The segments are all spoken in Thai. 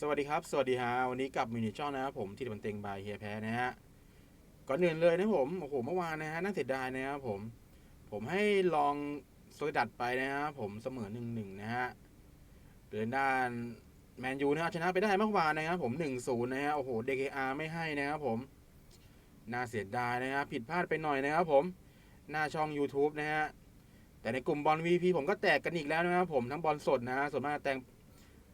สวัสดีครับ สวัสดีฮะวันนี้กับมินิช่องนะครับผมที่ตะบันเต็งบายเฮียแพ้นะฮะก่อนอื่นเลยนะผมโอ้โหเมื่อวานนะฮะน่าเสียดายนะครับผม ผมให้ลองโซดัดไปนะครับผมเสมอหนึ่งหนึ่งนะฮะเดินด้านแมนยูนะฮะชนะไปได้เมื่อวานนะครับผมหนึ่งศูนย์นะฮะโอ้โห DKR ไม่ให้นะครับผมน่าเสียดายนะครับผิดพลาดไปหน่อยนะครับผมหน้าช่อง YouTube นะฮะแต่ในกลุ่มบอล VP ผมก็แตกกันอีกแล้วนะครับผมทั้งบอลสดนะฮะส่วนมากแตก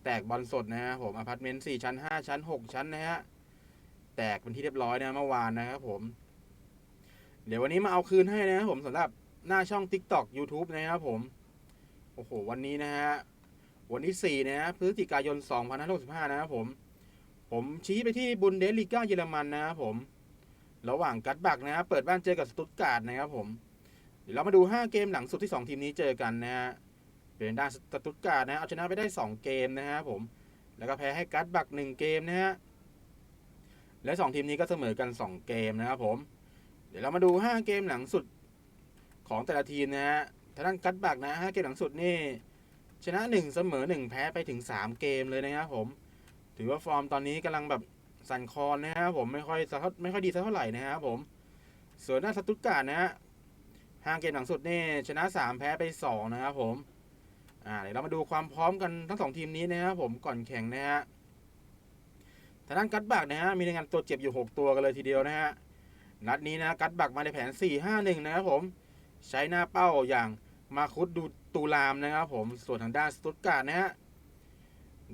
แตกบอลสดนะฮะผมอพาร์ตเมนต์สี่ชั้นห้าชั้นหกชั้นนะฮะ แตกเป็นที่เรียบร้อยนะเมื่อวานนะครับผม เดี๋ยววันนี้มาเอาคืนให้นะครับผมสำหรับหน้าช่อง TikTok YouTube นะครับผม โอ้โห วันนี้นะฮะ วันที่ 4 นะฮะพฤศจิกายน 2565 นะครับผม ผมชี้ไปที่บุนเดสลีกาเยอรมันนะครับผม ระหว่างกัตบักนะฮะเปิดบ้านเจอกับสตุตการ์ดนะครับผม เดี๋ยวเรามาดู 5 เกมหลังสุดที่ 2 ทีมนี้เจอกันนะฮะ เป็นด้านสตุตการ์ดนะฮะเอาชนะไปได้ 2 เกมนะฮะผม แล้วก็แพ้ให้กัตบัก 1 เกมนะฮะ และ 2 ทีมนี้ก็เสมอกัน 2 เกมนะครับผม เดี๋ยวเรามาดู 5 เกมหลังสุดของแต่ละทีมนะฮะทางด้านกัตบักนะ5เกมหลังสุดนี่ชนะ 1 เสมอ 1 แพ้ไปถึง 3 เกมเลยนะครับผม ถือว่าฟอร์มตอนนี้กำลังแบบสั่นคลอนนะครับผมไม่ค่อยสักไม่ค่อยดีสักเท่าไหร่นะครับผม ส่วนด้านสตุตการ์ดนะฮะห้าเกมหลังสุดนี่ชนะ 3 แพ้ไป 2 นะครับผม เดี๋ยวเรามาดูความพร้อมกันทั้งสองทีมนี้นะครับผมก่อนแข่งนะฮะทางด้านกัตบักนะฮะมีในงานตัวเจ็บอยู่ 6 ตัวกันเลยทีเดียวนะฮะนัดนี้นะกัตบักมาในแผน 4-5-1 นะครับผมใช้หน้าเป้าอย่างมาคุดดูตูลามนะครับผมส่วนทางด้านสตุตการ์ดนะฮะ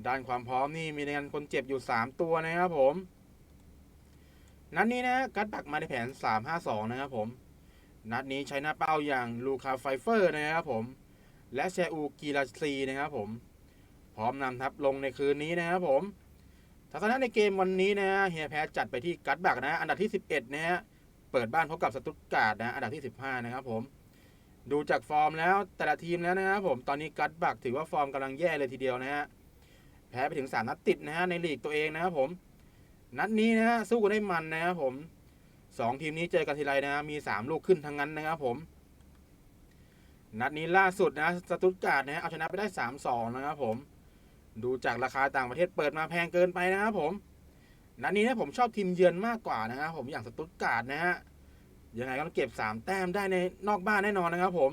ด้านความพร้อมนี่มีในงานคนเจ็บอยู่ 3 ตัวนะครับผมนัดนี้นะกัตบักมาในแผน 3-5-2 นะครับผมนัดนี้ใช้หน้าเป้าอย่างลูคาไฟเฟอร์นะครับผม และแชอูกีราซีนะครับผม พร้อมนำทัพลงในคืนนี้นะครับผมทัศนะในเกมวันนี้นะเฮียแพ้จัดไปที่กัตบักนะอันดับที่ 11 นะฮะเปิดบ้านพบกับสตุตการ์ดนะอันดับที่ 15 นะครับผม ดูจากฟอร์มแล้วแต่ละทีมแล้วนะครับผมตอนนี้กัตบักถือว่าฟอร์มกำลังแย่เลยทีเดียวนะฮะแพ้ไปถึง 3 นัดติดนะฮะในลีกตัวเองนะครับผม นัดนี้นะฮะสู้กันได้มันนะครับผมสองทีมนี้เจอกันทีไรนะฮะมี 3 ลูกขึ้นทั้งนั้นนะครับผม นัดนี้ล่าสุดนะสตุตการ์ดนะฮะเอาชนะไปได้ 3-2 นะครับผม ดูจากราคาต่างประเทศเปิดมาแพงเกินไปนะครับผม นัดนี้นะผมชอบทีมเยือนมากกว่านะครับผมอย่างสตุตการ์ดนะฮะยังไงก็ต้องเก็บ 3 แต้มได้ในนอกบ้านแน่นอนนะครับผม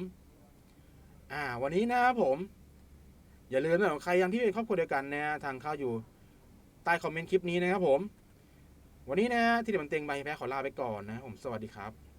อ่า วันนี้นะครับผม อย่าลืมนะใครยังที่เป็นครอบครัวเดียวกันนะฮะทางเข้าอยู่ใต้คอมเมนต์คลิปนี้นะครับผม วันนี้นะที่เดบันเต็งใบแพ้ขอลาไปก่อนนะครับผมสวัสดีครับ